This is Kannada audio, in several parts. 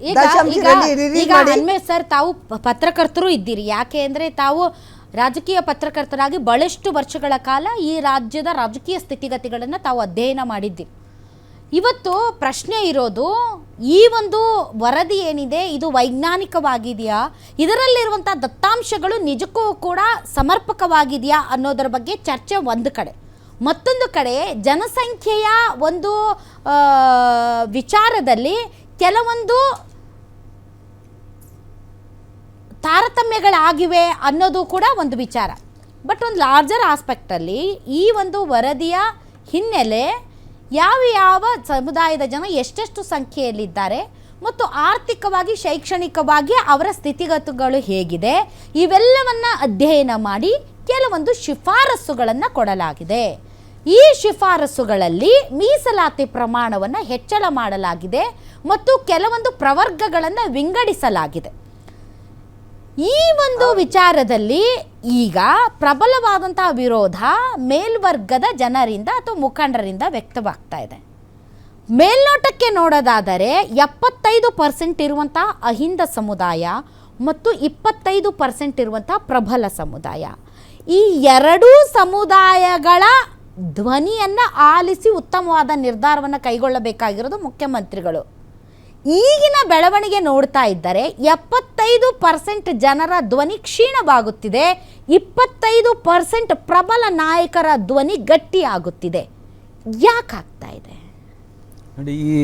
ಈಗ ಈಗ ಈಗ ಅನ್ಮೇಶ್ ಸರ್ ತಾವು ಪತ್ರಕರ್ತರು ಇದ್ದೀರಿ. ಯಾಕೆ ಅಂದ್ರೆ ತಾವು ರಾಜಕೀಯ ಪತ್ರಕರ್ತರಾಗಿ ಬಹಳಷ್ಟು ವರ್ಷಗಳ ಕಾಲ ಈ ರಾಜ್ಯದ ರಾಜಕೀಯ ಸ್ಥಿತಿಗತಿಗಳನ್ನ ತಾವು ಅಧ್ಯಯನ ಮಾಡಿದ್ದೀರಿ. ಇವತ್ತು ಪ್ರಶ್ನೆ ಇರೋದು ಈ ಒಂದು ವರದಿ ಏನಿದೆ ಇದು ವೈಜ್ಞಾನಿಕವಾಗಿದೆಯಾ? ಇದರಲ್ಲಿರುವಂತಹ ದತ್ತಾಂಶಗಳು ನಿಜಕ್ಕೂ ಕೂಡ ಸಮರ್ಪಕವಾಗಿದೆಯಾ ಅನ್ನೋದರ ಬಗ್ಗೆ ಚರ್ಚೆ ಒಂದು ಕಡೆ. ಮತ್ತೊಂದು ಕಡೆ ಜನಸಂಖ್ಯೆಯ ಒಂದು ವಿಚಾರದಲ್ಲಿ ಕೆಲವೊಂದು ತಾರತಮ್ಯಗಳಾಗಿವೆ ಅನ್ನೋದು ಕೂಡ ಒಂದು ವಿಚಾರ. ಬಟ್ ಒಂದು ಲಾರ್ಜರ್ ಆಸ್ಪೆಕ್ಟಲ್ಲಿ ಈ ಒಂದು ವರದಿಯ ಹಿನ್ನೆಲೆ ಯಾವ ಯಾವ ಸಮುದಾಯದ ಜನ ಎಷ್ಟೆಷ್ಟು ಸಂಖ್ಯೆಯಲ್ಲಿದ್ದಾರೆ ಮತ್ತು ಆರ್ಥಿಕವಾಗಿ, ಶೈಕ್ಷಣಿಕವಾಗಿ ಅವರ ಸ್ಥಿತಿಗತಿಗಳು ಹೇಗಿದೆ, ಇವೆಲ್ಲವನ್ನು ಅಧ್ಯಯನ ಮಾಡಿ ಕೆಲವೊಂದು ಶಿಫಾರಸುಗಳನ್ನು ಕೊಡಲಾಗಿದೆ. ಈ ಶಿಫಾರಸುಗಳಲ್ಲಿ ಮೀಸಲಾತಿ ಪ್ರಮಾಣವನ್ನು ಹೆಚ್ಚಳ ಮಾಡಲಾಗಿದೆ ಮತ್ತು ಕೆಲವೊಂದು ಪ್ರವರ್ಗಗಳನ್ನು ವಿಂಗಡಿಸಲಾಗಿದೆ. ಈ ಒಂದು ವಿಚಾರದಲ್ಲಿ ಈಗ ಪ್ರಬಲವಾದಂತಹ ವಿರೋಧ ಮೇಲ್ವರ್ಗದ ಜನರಿಂದ ಅಥವಾ ಮುಖಂಡರಿಂದ ವ್ಯಕ್ತವಾಗ್ತಾ ಇದೆ. ಮೇಲ್ನೋಟಕ್ಕೆ ನೋಡೋದಾದರೆ ಎಪ್ಪತ್ತೈದು ಪರ್ಸೆಂಟ್ ಇರುವಂಥ ಅಹಿಂದ ಸಮುದಾಯ ಮತ್ತು ಇಪ್ಪತ್ತೈದು ಪರ್ಸೆಂಟ್ ಇರುವಂಥ ಪ್ರಬಲ ಸಮುದಾಯ. ಈ ಎರಡೂ ಸಮುದಾಯಗಳ ಧ್ವನಿಯನ್ನು ಆಲಿಸಿ ಉತ್ತಮವಾದ ನಿರ್ಧಾರವನ್ನು ಕೈಗೊಳ್ಳಬೇಕಾಗಿರೋದು ಮುಖ್ಯಮಂತ್ರಿಗಳು. ಈಗಿನ ಬೆಳವಣಿಗೆ ನೋಡ್ತಾ ಇದ್ದರೆ ಎಪ್ಪತ್ತೈದು ಪರ್ಸೆಂಟ್ ಜನರ ಧ್ವನಿ ಕ್ಷೀಣವಾಗುತ್ತಿದೆ. ಇಪ್ಪತ್ತೈದು ಪರ್ಸೆಂಟ್ ಪ್ರಬಲ ನಾಯಕರ ಧ್ವನಿ ಗಟ್ಟಿಯಾಗುತ್ತಿದೆ. ಯಾಕಾಗ್ತಾ ಇದೆ? ನೋಡಿ ಈ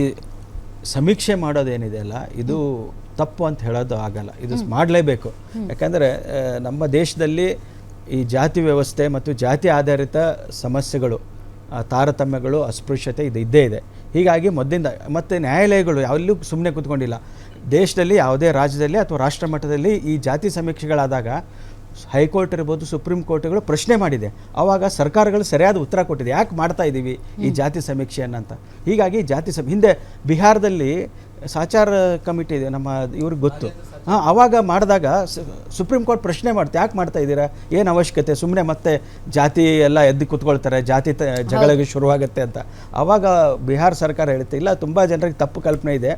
ಸಮೀಕ್ಷೆ ಮಾಡೋದೇನಿದೆ ಅಲ್ಲ ಇದು ತಪ್ಪು ಅಂತ ಹೇಳೋದು ಆಗಲ್ಲ. ಇದು ಮಾಡಲೇಬೇಕು. ಯಾಕಂದರೆ ನಮ್ಮ ದೇಶದಲ್ಲಿ ಈ ಜಾತಿ ವ್ಯವಸ್ಥೆ ಮತ್ತು ಜಾತಿ ಆಧಾರಿತ ಸಮಸ್ಯೆಗಳು ತಾರತಮ್ಯಗಳು ಅಸ್ಪೃಶ್ಯತೆ ಇದು ಇದ್ದೇ ಇದೆ. ಹೀಗಾಗಿ ಮೊದಲಿಂದ ಮತ್ತು ನ್ಯಾಯಾಲಯಗಳು ಯಾವಲ್ಲೂ ಸುಮ್ಮನೆ ಕೂತ್ಕೊಂಡಿಲ್ಲ. ದೇಶದಲ್ಲಿ ಯಾವುದೇ ರಾಜ್ಯದಲ್ಲಿ ಅಥವಾ ರಾಷ್ಟ್ರ ಮಟ್ಟದಲ್ಲಿ ಈ ಜಾತಿ ಸಮೀಕ್ಷೆಗಳಾದಾಗ ಹೈಕೋರ್ಟ್ ಇರ್ಬೋದು ಸುಪ್ರೀಂ ಕೋರ್ಟ್ಗಳು ಪ್ರಶ್ನೆ ಮಾಡಿದೆ. ಆವಾಗ ಸರ್ಕಾರಗಳು ಸರಿಯಾದ ಉತ್ತರ ಕೊಟ್ಟಿದೆ. ಯಾಕೆ ಮಾಡ್ತಾ ಇದ್ದೀವಿ ಈ ಜಾತಿ ಸಮೀಕ್ಷೆಯನ್ನು ಅಂತ. ಹೀಗಾಗಿ ಜಾತಿ ಸಮ ಹಿಂದೆ ಬಿಹಾರದಲ್ಲಿ ಸಾಚಾರ ಕಮಿಟಿ ಇದೆ, ನಮ್ಮ ಇವ್ರಿಗೆ ಗೊತ್ತು. ಹಾಂ ಆವಾಗ ಮಾಡಿದಾಗ ಸುಪ್ರೀಂ ಕೋರ್ಟ್ ಪ್ರಶ್ನೆ ಮಾಡ್ತೆ, ಯಾಕೆ ಮಾಡ್ತಾ ಇದ್ದೀರಾ? ಏನು ಅವಶ್ಯಕತೆ? ಸುಮ್ಮನೆ ಮತ್ತೆ ಜಾತಿ ಎಲ್ಲ ಎದ್ದು ಕುತ್ಕೊಳ್ತಾರೆ, ಜಾತಿ ತ, ಜಗಳಿಗೆ ಶುರುವಾಗುತ್ತೆ ಅಂತ. ಆವಾಗ ಬಿಹಾರ್ ಸರ್ಕಾರ ಹೇಳುತ್ತೆ ಇಲ್ಲ, ತುಂಬ ಜನರಿಗೆ ತಪ್ಪು ಕಲ್ಪನೆ ಇದೆ.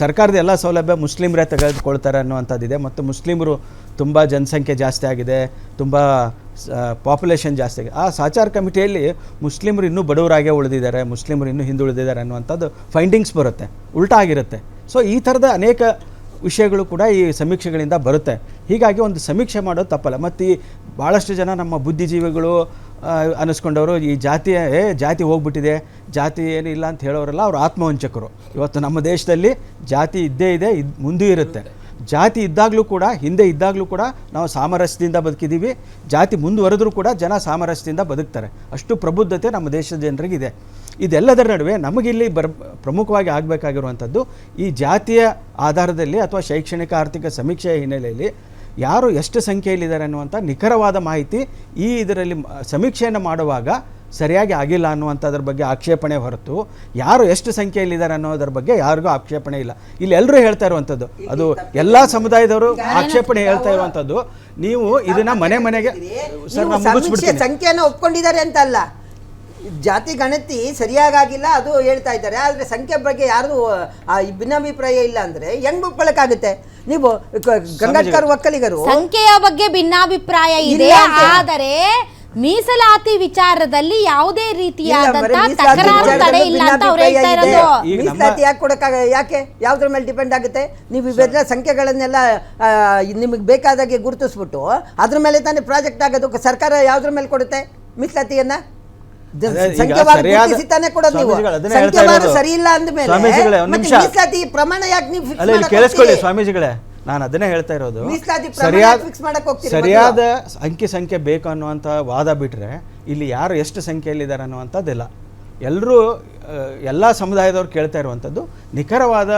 ಸರ್ಕಾರದ ಎಲ್ಲ ಸೌಲಭ್ಯ ಮುಸ್ಲಿಮರೇ ತೆಗೆದುಕೊಳ್ತಾರೆ ಅನ್ನುವಂಥದ್ದಿದೆ. ಮತ್ತು ಮುಸ್ಲಿಮರು ತುಂಬ ಜನಸಂಖ್ಯೆ ಜಾಸ್ತಿ ಆಗಿದೆ, ತುಂಬ ಪಾಪ್ಯುಲೇಷನ್ ಜಾಸ್ತಿ ಆ ಸಾಚಾರ ಕಮಿಟಿಯಲ್ಲಿ ಮುಸ್ಲಿಮರು ಇನ್ನೂ ಬಡವರಾಗೇ ಉಳಿದಿದ್ದಾರೆ, ಮುಸ್ಲಿಮರು ಇನ್ನೂ ಹಿಂದುಳಿದಿದ್ದಾರೆ ಅನ್ನುವಂಥದ್ದು ಫೈಂಡಿಂಗ್ಸ್ ಬರುತ್ತೆ, ಉಲ್ಟಾ ಆಗಿರುತ್ತೆ. ಸೊ ಈ ಥರದ ಅನೇಕ ವಿಷಯಗಳು ಕೂಡ ಈ ಸಮೀಕ್ಷೆಗಳಿಂದ ಬರುತ್ತೆ. ಹೀಗಾಗಿ ಒಂದು ಸಮೀಕ್ಷೆ ಮಾಡೋದು ತಪ್ಪಲ್ಲ. ಮತ್ತು ಈ ಭಾಳಷ್ಟು ಜನ ನಮ್ಮ ಬುದ್ಧಿಜೀವಿಗಳು ಅನ್ನಿಸ್ಕೊಂಡವರು ಈ ಜಾತಿಯ, ಏ, ಜಾತಿ ಹೋಗ್ಬಿಟ್ಟಿದೆ, ಜಾತಿ ಏನಿಲ್ಲ ಅಂತ ಹೇಳೋರೆಲ್ಲ ಅವರು ಆತ್ಮವಂಚಕರು. ಇವತ್ತು ನಮ್ಮ ದೇಶದಲ್ಲಿ ಜಾತಿ ಇದ್ದೇ ಇದೆ, ಇದು ಮುಂದೂ ಇರುತ್ತೆ. ಜಾತಿ ಇದ್ದಾಗಲೂ ಕೂಡ, ಹಿಂದೆ ಇದ್ದಾಗಲೂ ಕೂಡ ನಾವು ಸಾಮರಸ್ಯದಿಂದ ಬದುಕಿದ್ದೀವಿ. ಜಾತಿ ಮುಂದುವರೆದ್ರೂ ಕೂಡ ಜನ ಸಾಮರಸ್ಯದಿಂದ ಬದುಕ್ತಾರೆ. ಅಷ್ಟು ಪ್ರಬುದ್ಧತೆ ನಮ್ಮ ದೇಶದ ಜನರಿಗಿದೆ. ಇದೆಲ್ಲದರ ನಡುವೆ ನಮಗಿಲ್ಲಿ ಬರ್, ಪ್ರಮುಖವಾಗಿ ಆಗಬೇಕಾಗಿರುವಂಥದ್ದು, ಈ ಜಾತಿಯ ಆಧಾರದಲ್ಲಿ ಅಥವಾ ಶೈಕ್ಷಣಿಕ ಆರ್ಥಿಕ ಸಮೀಕ್ಷೆಯ ಹಿನ್ನೆಲೆಯಲ್ಲಿ ಯಾರು ಎಷ್ಟು ಸಂಖ್ಯೆಯಲ್ಲಿದ್ದಾರೆ ಅನ್ನುವಂಥ ನಿಖರವಾದ ಮಾಹಿತಿ ಈ ಇದರಲ್ಲಿ ಸಮೀಕ್ಷೆಯನ್ನು ಮಾಡುವಾಗ ಸರಿಯಾಗಿ ಆಗಿಲ್ಲ ಅನ್ನುವಂಥದ್ರ ಬಗ್ಗೆ ಆಕ್ಷೇಪಣೆ ಹೊರತು ಯಾರು ಎಷ್ಟು ಸಂಖ್ಯೆಯಲ್ಲಿದ್ದಾರೆ ಅನ್ನೋದ್ರ ಬಗ್ಗೆ ಯಾರಿಗೂ ಆಕ್ಷೇಪಣೆ ಇಲ್ಲ. ಇಲ್ಲಿ ಎಲ್ಲರೂ ಹೇಳ್ತಾ ಇರುವಂಥದ್ದು. ಅದು ಎಲ್ಲ ಸಮುದಾಯದವರು ಆಕ್ಷೇಪಣೆ ಹೇಳ್ತಾ ಇರುವಂಥದ್ದು. ನೀವು ಇದನ್ನ ಮನೆ ಮನೆಗೆ ಸಂಖ್ಯೆಯನ್ನು ಒಪ್ಕೊಂಡಿದ್ದಾರೆ ಅಂತ ಅಲ್ಲ ಜಾತಿ ಗಣತಿ ಸರಿಯಾಗಿಲ್ಲ ಅದು ಹೇಳ್ತಾ ಇದ್ದಾರೆ. ಆದರೆ ಸಂಖ್ಯೆ ಬಗ್ಗೆ ಯಾರು ಆ, ಭಿನ್ನಾಭಿಪ್ರಾಯ ಇಲ್ಲ ಅಂದ್ರೆ ಹೆಂಗ್ ಒಪ್ಕೊಳಕ್ಕಾಗುತ್ತೆ ನೀವು ಗಂಗಾಧಿಕಾರ ಗಂಗಾಧರ್ ಒಕ್ಕಲಿಗರು ಸಂಖ್ಯೆಯ ಬಗ್ಗೆ ಭಿನ್ನಾಭಿಪ್ರಾಯ ಇದೆ ಆದರೆ ಮೀಸಲಾತಿ ವಿಚಾರದಲ್ಲಿ ಯಾವುದೇ ರೀತಿಯಾದ ರೀತಿಯಾದಂತಹ ತಕರಾರು ತಡೆ ಇಲ್ಲ ಅಂತ ಅವ್ರು ಹೇಳ್ತಾ ಇರೋದು. ಈಗ ನಮ್ಮ- ಮೀಸಲಾತಿ ಯಾಕೆ ಕೊಡಕ್ಕಾಗ ಯಾಕೆ? ಯಾವ್ದ್ರ ಮೇಲೆ ಡಿಪೆಂಡ್ ಆಗುತ್ತೆ? ನೀವು ಇವೆಲ್ಲ ಸಂಖ್ಯೆಗಳನ್ನೆಲ್ಲ ನಿಮಗೆ ಬೇಕಾದಾಗೆ ಗುರುತಿಸ್ಬಿಟ್ಟು ಅದ್ರ ಮೇಲೆ ತಾನೇ ಪ್ರಾಜೆಕ್ಟ್ ಆಗೋದು. ಸರ್ಕಾರ ಯಾವ್ದ್ರ ಮೇಲೆ ಕೊಡುತ್ತೆ ಮೀಸಲಾತಿಯನ್ನ? ಸ್ವಾಮೀಜಿಗಳು ಅಂದ್ಮೇಲೆ ಸ್ವಾಮೀಜಿಗಳೇ, ಒಂದ್ ನಿಮಿಷ. ಮೀಸಲಾತಿ ಪ್ರಮಾಣ ಯಾಕೆ ನೀವು ಕೇಳಿಸ್ಕೊಳ್ಳಿ ಸ್ವಾಮೀಜಿಗಳೇ. ನಾನು ಅದನ್ನೇ ಹೇಳ್ತಾ ಇರೋದು. ಸರಿಯಾದ ಸರಿಯಾದ ಅಂಕಿ ಸಂಖ್ಯೆ ಬೇಕು ಅನ್ನುವಂಥ ವಾದ ಬಿಟ್ಟರೆ ಇಲ್ಲಿ ಯಾರು ಎಷ್ಟು ಸಂಖ್ಯೆಯಲ್ಲಿದ್ದಾರೆ ಅನ್ನುವಂಥದ್ದಿಲ್ಲ. ಎಲ್ಲರೂ ಎಲ್ಲ ಸಮುದಾಯದವ್ರು ಕೇಳ್ತಾ ಇರುವಂಥದ್ದು ನಿಖರವಾದ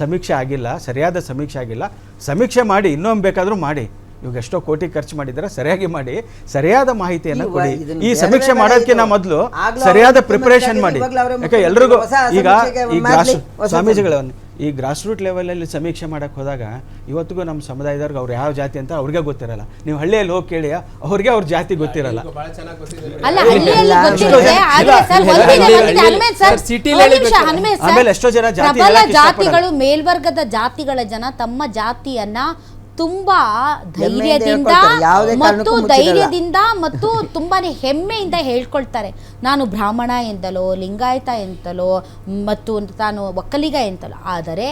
ಸಮೀಕ್ಷೆ ಆಗಿಲ್ಲ ಸರಿಯಾದ ಸಮೀಕ್ಷೆ ಆಗಿಲ್ಲ. ಸಮೀಕ್ಷೆ ಮಾಡಿ ಇನ್ನೊಮ್ಮೆ ಬೇಕಾದರೂ ಮಾಡಿ. ಇವಾಗ ಎಷ್ಟೋ ಕೋಟಿ ಖರ್ಚು ಮಾಡಿದ್ರೆ ಸರಿಯಾಗಿ ಮಾಡಿ. ಸರಿಯಾದ ಮಾಹಿತಿಯನ್ನು ಕೊಡಿ. ಈ ಸಮೀಕ್ಷೆ ಮಾಡೋದಕ್ಕಿಂತ. ಮೊದಲು ಸರಿಯಾದ ಪ್ರಿಪರೇಷನ್ ಮಾಡಿ. ಯಾಕೆ ಎಲ್ರಿಗೂ ಈಗ ಈಗ ಸ್ವಾಮೀಜಿಗಳನ್ನು ಈ ಗ್ರಾಸ್ ರೂಟ್ ಲೆವೆಲಲ್ಲಿ ಸಮೀಕ್ಷೆ ಮಾಡೋಕ್ಕೆ ಹೋದಾಗ ಇವತ್ತಿಗೂ ನಮ್ಮ ಸಮುದಾಯದವ್ರಿಗೆ ಅವ್ರು ಯಾವ ಜಾತಿ ಅಂತ ಅವ್ರಿಗೆ ಗೊತ್ತಿರಲ್ಲ. ನೀವು ಹಳ್ಳಿಯಲ್ಲಿ ಹೋಗಿ ಕೇಳಿ ಅವ್ರಿಗೆ ಅವ್ರ ಜಾತಿ ಗೊತ್ತಿರಲ್ಲ. ಆಮೇಲೆ ಎಷ್ಟೋ ಜನ. ಜಾತಿಗಳು ಮೇಲ್ವರ್ಗದ ಜಾತಿಗಳ ಜನ ತಮ್ಮ ಜಾತಿಯನ್ನ ತುಂಬಾ ಧೈರ್ಯದಿಂದ ಮತ್ತು ಧೈರ್ಯದಿಂದ ಮತ್ತು ತುಂಬಾನೇ ಹೆಮ್ಮೆಯಿಂದ ಹೇಳ್ಕೊಳ್ತಾರೆ. ನಾನು ಬ್ರಾಹ್ಮಣ ಎಂದಲೋ ಲಿಂಗಾಯತ ಎಂತಲೋ ಮತ್ತು ತಾನು ಒಕ್ಕಲಿಗ ಎಂತಲೋ ಆದರೆ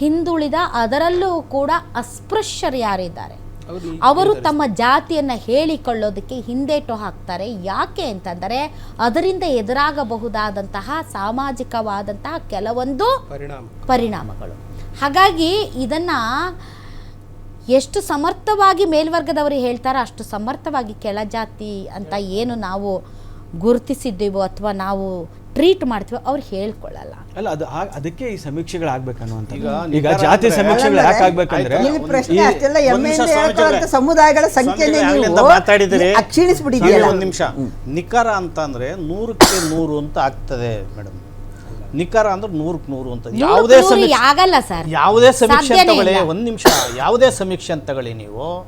ಹಿಂದುಳಿದ ಅದರಲ್ಲೂ ಕೂಡ ಅಸ್ಪೃಶ್ಯರು ಯಾರಿದ್ದಾರೆ? ಅವರು ತಮ್ಮ ಜಾತಿಯನ್ನು ಹೇಳಿಕೊಳ್ಳೋದಕ್ಕೆ ಹಿಂದೇಟು ಹಾಕ್ತಾರೆ. ಯಾಕೆ ಅಂತಂದರೆ ಅದರಿಂದ ಎದುರಾಗಬಹುದಾದಂತಹ ಸಾಮಾಜಿಕವಾದಂತಹ ಕೆಲವೊಂದು ಪರಿಣಾಮಗಳು. ಹಾಗಾಗಿ ಇದನ್ನ ಎಷ್ಟು ಸಮರ್ಥವಾಗಿ ಮೇಲ್ವರ್ಗದವರು ಹೇಳ್ತಾರೋ ಅಷ್ಟು ಸಮರ್ಥವಾಗಿ ಕೆಳ ಜಾತಿ ಅಂತ ಏನು ನಾವು ಗುರುತಿಸಿದ್ದೀವೋ ಅಥವಾ ನಾವು ಟ್ರೀಟ್ ಮಾಡ್ತೀವೋ ಅವ್ರು ಹೇಳ್ಕೊಳ್ಳಲ್ಲ. ಅಲ್ಲ ಅದು ಅದಕ್ಕೆ ಈ ಸಮೀಕ್ಷೆಗಳು ಆಗ್ಬೇಕನ್ನುವಂತ ಈಗ ಈಗ ಜಾತಿ ಸಮೀಕ್ಷೆಗಳು ಯಾಕೆ ಆಗ್ಬೇಕಂದ್ರೆ. ಇಲ್ಲಿ ಪ್ರಶ್ನೆ ಅಷ್ಟೆಲ್ಲ ಸಮುದಾಯಗಳ ಸಂಖ್ಯೆನೇ ಸ್ವಾಮಿಗಳೇ, ನೀವು ಮಾತಾಡಿದಿರಿ ಒಂದು ನಿಮಿಷ. ನಿಖರ ಅಂತಂದ್ರೆ ನೂರಕ್ಕೆ ನೂರು ಅಂತ ಆಗ್ತದೆ ಮೇಡಮ್. ನಿಖರ ಅಂದ್ರೆ ನೂರಕ್ಕೆ ನೂರು ಅಂತ. ಯಾವುದೇ ಸಮೀಕ್ಷೆ ಆಗಲ್ಲ ಸರ್. ಯಾವುದೇ ಸಮೀಕ್ಷೆ ಸಾಧ್ಯನೇ ತಗೊಳ್ಳಿ ಇಲ್ಲ. ಒಂದು ನಿಮಿಷ ಯಾವುದೇ ಸಮೀಕ್ಷೆ ಅಂತ ತಗೊಳ್ಳಿ ನೀವು.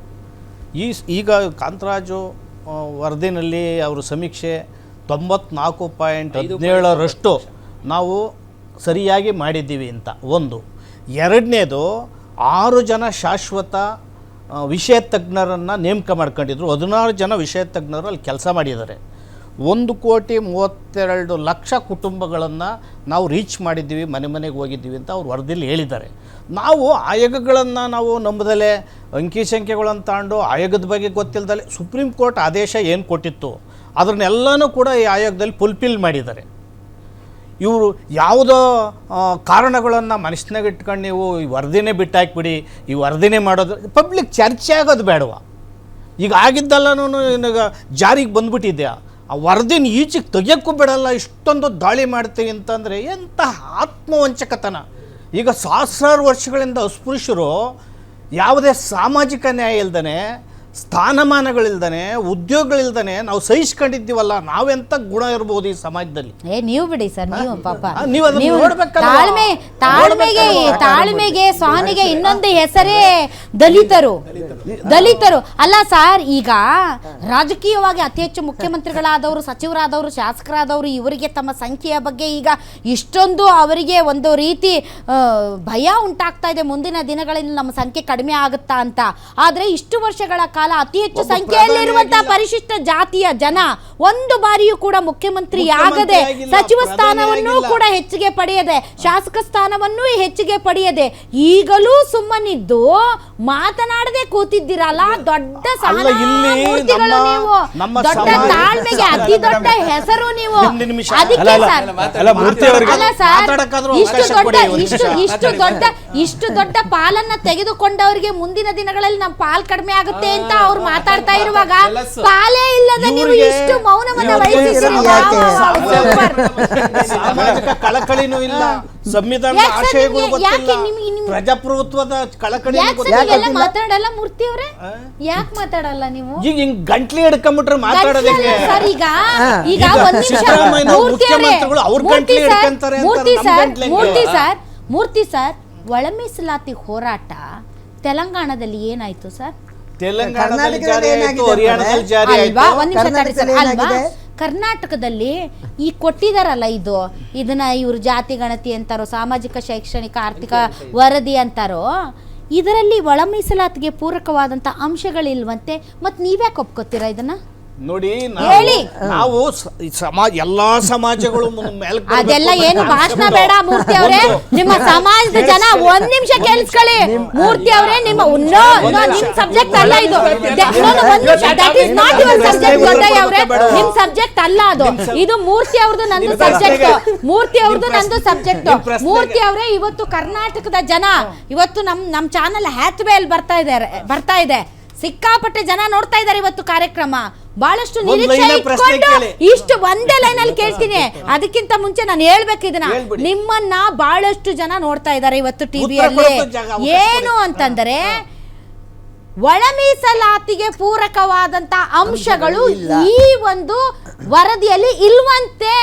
ಈ ಸ್- ಈಗ ಕಾಂತರಾಜು ಆ, ವರದಿನಲ್ಲಿ ಅವರು ಸಮೀಕ್ಷೆ ತೊಂಬತ್ನಾಲ್ಕು ಪಾಯಿಂಟ್ ಹದಿನೇಳರಷ್ಟು ನಾವು ಸರಿಯಾಗಿ ಮಾಡಿದ್ದೀವಿ ಅಂತ. ಒಂದು. ಎರಡನೇದು ಆರು ಜನ ಶಾಶ್ವತ ಆ, ವಿಷಯ ತಜ್ಞರನ್ನು ನೇಮಕ ಮಾಡ್ಕೊಂಡಿದ್ರು. ಹದಿನಾರು ಜನ ವಿಷಯ ತಜ್ಞರು ಅಲ್ಲಿ ಕೆಲಸ ಮಾಡಿದ್ದಾರೆ. ಒಂದು ಕೋಟಿ ಮೂವತ್ತೆರಡು ಲಕ್ಷ ಕುಟುಂಬಗಳನ್ನು ನಾವು ರೀಚ್ ಮಾಡಿದ್ದೀವಿ, ಮನೆ ಮನೆಗೆ ಹೋಗಿದ್ದೀವಿ ಅಂತ ಅವ್ರು ವರದಿಯಲ್ಲಿ ಹೇಳಿದ್ದಾರೆ. ನಾವು ಆಯೋಗಗಳನ್ನು ನಾವು ನಂಬದಲ್ಲೇ ಅಂಕಿ ಸಂಖ್ಯೆಗಳನ್ನು ತಗೊಂಡು ಆಯೋಗದ ಬಗ್ಗೆ ಗೊತ್ತಿಲ್ಲದಲೆ ಸುಪ್ರೀಂ ಕೋರ್ಟ್ ಆದೇಶ ಏನು ಕೊಟ್ಟಿತ್ತು, ಅದನ್ನೆಲ್ಲನೂ ಕೂಡ ಈ ಆಯೋಗದಲ್ಲಿ ಫುಲ್ಫಿಲ್ ಮಾಡಿದ್ದಾರೆ. ಇವರು ಯಾವುದೋ ಕಾರಣಗಳನ್ನು ಮನಸ್ಸಿನಾಗ ಇಟ್ಕೊಂಡು ನೀವು ಈ ವರದಿನೇ ಬಿಟ್ಟಾಕ್ಬಿಡಿ, ಈ ವರದಿನೇ ಮಾಡೋದು ಪಬ್ಲಿಕ್ ಚರ್ಚೆ ಆಗೋದು ಬೇಡವಾ? ಈಗ ಆಗಿದ್ದಲ್ಲನೂ ಈಗ ಜಾರಿಗೆ ಬಂದ್ಬಿಟ್ಟಿದ್ಯಾ? ಆ ವರದಿನ ಈಚೆಗೆ ತೆಗಿಯೋಕ್ಕೂ ಬಿಡಲ್ಲ ಇಷ್ಟೊಂದು ದಾಳಿ ಮಾಡ್ತೀವಿ ಅಂತಂದರೆ ಎಂಥ ಆತ್ಮವಂಚಕತನ. ಈಗ ಸಹಸ್ರಾರು ವರ್ಷಗಳಿಂದ ಅಸ್ಪೃಶ್ಯರು ಯಾವುದೇ ಸಾಮಾಜಿಕ ನ್ಯಾಯ ಇಲ್ದೇ ಸ್ಥಾನಮಾನಗಳಿಲ್ದನೆ ಉದ್ಯೋಗಗಳಿಲ್ದನೆ ನಾವು ಸಹಿಸ್ಕೊಂಡಿದ್ದೀವಲ್ಲ ನಾವೆಂತ ಗುಣ ಇರ್ಬೋದು ಈ ಸಮಾಜದಲ್ಲಿ? ಏ ನೀವು ಬಿಡಿ ಸರ್ ನೀವು ಪಾಪ. ನೀವು ತಾಳ್ಮೆ ತಾಳ್ಮೆಗೆ ತಾಳ್ಮೆಗೆ ಸ್ವಾಮಿಗೆ ಇನ್ನೊಂದು ಹೆಸರೇ ದಲಿತರು. ದಲಿತರು. ಅಲ್ಲ ಸರ್ ಈಗ ರಾಜಕೀಯವಾಗಿ ಅತಿ ಹೆಚ್ಚು ಮುಖ್ಯಮಂತ್ರಿಗಳಾದವರು ಸಚಿವರಾದವರು ಶಾಸಕರಾದವರು ಇವರಿಗೆ ತಮ್ಮ ಸಂಖ್ಯೆಯ ಬಗ್ಗೆ ಈಗ ಇಷ್ಟೊಂದು ಅವರಿಗೆ ಒಂದು ರೀತಿ ಭಯ ಉಂಟಾಗ್ತಾ ಇದೆ. ಮುಂದಿನ ದಿನಗಳಲ್ಲಿ ನಮ್ಮ ಸಂಖ್ಯೆ ಕಡಿಮೆ ಆಗುತ್ತಾ ಅಂತ. ಆದ್ರೆ ಇಷ್ಟು ವರ್ಷಗಳ ಕಾಲ ಅತಿ ಹೆಚ್ಚು ಸಂಖ್ಯೆಯಲ್ಲಿರುವಂತಹ ಪರಿಶಿಷ್ಟ ಜಾತಿಯ ಜನ ಒಂದು ಬಾರಿಯೂ ಕೂಡ ಮುಖ್ಯಮಂತ್ರಿ ಆಗದೆ ಸಚಿವ ಸ್ಥಾನವನ್ನೂ ಕೂಡ ಹೆಚ್ಚಿಗೆ ಪಡೆಯದೆ ಶಾಸಕ ಸ್ಥಾನವನ್ನೂ ಹೆಚ್ಚಿಗೆ ಪಡೆಯದೆ ಈಗಲೂ ಸುಮ್ಮನಿದ್ದು ಮಾತನಾಡದೆ ಕೂತಿದ್ದೀರಲ್ಲ? ದೊಡ್ಡ ಅಲ್ಲ, ಇಲ್ಲಿ ಸಹಾನುಭೂತಿಗಳು ನಮ್ಮ- ನೀವು. ನಮ್ಮ ದೊಡ್ಡ ಸಮಾಜ- ತಾಳ್ಮೆಗೆ ಅತಿ ದೊಡ್ಡ ಹೆಸರು ನೀವು. ಒಂದು ನಿಮಿಷ. ಅದಕ್ಕೆ ಅಲ್ಲ, ಅಲ್ಲ, ಸರ್. ಅಲ್ಲ ಮೂರ್ತಿ ಅವರಿಗೆ ಅಲ್ಲ ಸರ್. ಮಾತಾಡಕ್ಕಾದ್ರೂ ಇಷ್ಟು ಅವಕಾಶ ದೊಡ್ಡ ಕೊಡಿ, ಒಂದು ಇಷ್ಟು ನಿಮಿಷ. ಇಷ್ಟು ದೊಡ್ಡ ಇಷ್ಟು ದೊಡ್ಡ ಪಾಲನ್ನ ತೆಗೆದುಕೊಂಡವರಿಗೆ ಮುಂದಿನ ದಿನಗಳಲ್ಲಿ ನಮ್ ಪಾಲ್ ಕಡಿಮೆ ಆಗುತ್ತೆ ಅಂತ ಅವ್ರು ಮಾತಾಡ್ತಾ ಇರುವಾಗ ಕೆಲಸ. ಪಾಲೇ ಇಲ್ಲದ ನೀವು ಇವ್ರಿಗೆ- ಇಷ್ಟು ಮೌನವನ್ನ ಇವ್ರಿಗೆ ವಹಿಸಿದ್ದೀರಿ? ಯಾಕೆ? ಸಾಮಾಜಿಕ ಕಳಕಳಿನೂ ಇಲ್ಲ. ಸಂವಿಧಾನದ ಯಾಕೆ ಸರ್ ಆಶಯಗಳು ನಿಮ್ಗೆ- ಯಾಕೆ ಗೊತ್ತಿಲ್ಲ ನಿಮ್ಗೆ- ನಿಮ್ಗೆ- ಪ್ರಜಾಪ್ರಭುತ್ವದ ಕಳಕಳಿ ಯಾಕೆ ಸರ್ ಗೊತ್ತಿಲ್ಲ. ನೀವೆಲ್ಲ ಮಾತಾಡಲ್ಲ ಮೂರ್ತಿ ಅವ್ರೆ? ಯಾಕೆ ಮಾತಾಡಲ್ಲ ನೀವು? ಈಗ ಹಿಂಗ್ ಗಂಟ್ಲಿ ಹಿಡ್ಕೊಂಬಿಟ್ರೆ ಮಾತಾಡೋದಕ್ಕೆ ಸರ್ ಈಗ ಈಗ ಈಗ ಒಂದ್ ನಿಮಿಷ. ಸಿದ್ದರಾಮಯ್ಯನವ್ರು ಮೂರ್ತಿ ಅವ್ರೆ, ಮುಖ್ಯಮಂತ್ರಿಗಳು ಅವ್ರ ಮೂರ್ತಿ ಗಂಟ್ಲು ಸರ್, ಹಿಡ್ಕೊಂತಾರೆ ಅಂತಾರೆ, ಮೂರ್ತಿ ನಮ್ಮ ಸರ್ ಗಂಟ್ಲು? ಮೂರ್ತಿ ಸರ್ ಮೂರ್ತಿ ಸರ್ ಒಳ ಮೀಸಲಾತಿ ಹೋರಾಟ ತೆಲಂಗಾಣದಲ್ಲಿ ಏನಾಯ್ತು ಸರ್? ತೆಲಂಗಾಣದಲ್ಲಿ ಕರ್ನಾಟಕದಲ್ಲಿ ಜಾರಿ ಆಯ್ತು ಏನಾಗಿದೆ ಹರಿಯಾಣದಲ್ಲಿ ಜಾರಿ ಅಲ್ವಾ? ಆಯ್ತು. ಒಂದ್ ನಿಮಿಷ ತಡಿ ಸರ್ ಕರ್ನಾಟಕದಲ್ಲಿ ಅಲ್ವಾ? ಏನಾಗಿದೆ? ಕರ್ನಾಟಕದಲ್ಲಿ ಈ ಕೊಟ್ಟಿದಾರಲ್ಲ ಇದು ಇದನ್ನ ಇವರು ಜಾತಿ ಗಣತಿ ಅಂತಾರೋ ಸಾಮಾಜಿಕ ಶೈಕ್ಷಣಿಕ ಆರ್ಥಿಕ ವರದಿ ಅಂತಾರೋ ಇದರಲ್ಲಿ ಒಳ ಮೀಸಲಾತಿಗೆ ಪೂರಕವಾದಂಥ ಅಂಶಗಳಿಲ್ವಂತೆ ಮತ್ತು ನೀವ್ಯಾಕೆ ಒಪ್ಕೋತೀರಾ ಇದನ್ನ? ನೋಡಿ ಹೇಳಿ. ನಾವು ನಾವು ಸ- ಈ ಸಮಾಜ ಎಲ್ಲಾ ಸಮಾಜಗಳು ಬರ್ಬೇಕು ಅದೆಲ್ಲ ಏನು. ಭಾಷಣ ಬೇಡ ಮೂರ್ತಿ ಅವರೇ. ನಿಮ್ಮ ಸಮಾಜದ ಜನ ಒಂದ್ ನಿಮಿಷ ಕೇಳಿಸ್ಕೊಳ್ಳಿ. ಮೂರ್ತಿ ಅವರೇ ನಿಮ್ಮ ನೋ ನೋ ನಿಮ್ ಸಬ್ಜೆಕ್ಟ್ ಅಲ್ಲ ಇದು. ದೆ- ನೋ, ನೋ, ಒಂದ್ ನಿಮಿಷ. That is not your subject Doddaiah ಅವರೇ? ನಿಮ್ ಸಬ್ಜೆಕ್ಟ್ ಅಲ್ಲ ಅದು. ಇದು ಮೂರ್ತಿ ಅವ್ರದ್ದು ನಂದು ಸಬ್ಜೆಕ್ಟ್ ಪ್ರಶ್ನೆಗೆ- ಮೂರ್ತಿ ಅವ್ರದ್ದು ನಂದು ಸಬ್ಜೆಕ್ಟ್ ಪ್ರಶ್ನೆಗೆ- ಮೂರ್ತಿ ಅವರೇ ಇವತ್ತು ಕರ್ನಾಟಕದ ಜನ ಇವತ್ತು ನಮ್ ನಮ್ ಚಾನಲ್ ಹ್ಯಾತ್ವೇ ಅಲ್ಲಿ ಬರ್ತಾ ಇದ್ದಾರೆ ಬರ್ತಾ ಇದೆ. ಸಿಕ್ಕಾಪಟ್ಟೆ ಜನ ನೋಡ್ತಾ ಇದ್ದಾರೆ ಇವತ್ತು ಕಾರ್ಯಕ್ರಮ. ಬಹಳಷ್ಟು ನಿರೀಕ್ಷೆ ಇಟ್ಕೊಂಡು ಇಷ್ಟು ಒಂದೇ ಲೈನ್ ಅಲ್ಲಿ ಕೇಳ್ತೀನಿ. ಅದಕ್ಕಿಂತ ಮುಂಚೆ ನಾನು ಹೇಳ್ಬೇಕು ಇದನ್ನ. ನಿಮ್ಮನ್ನ ಬಹಳಷ್ಟು ಜನ ನೋಡ್ತಾ ಇದ್ದಾರೆ ಇವತ್ತು ಟಿವಿಯಲ್ಲಿ. ಏನು ಅಂತಂದ್ರೆ ಒಳ ಮೀಸಲಾತಿಗೆ ಪೂರಕವಾದಂತ ಅಂಶಗಳು ಈ ಒಂದು ವರದಿಯಲ್ಲಿ ಇಲ್ವಂತೆ.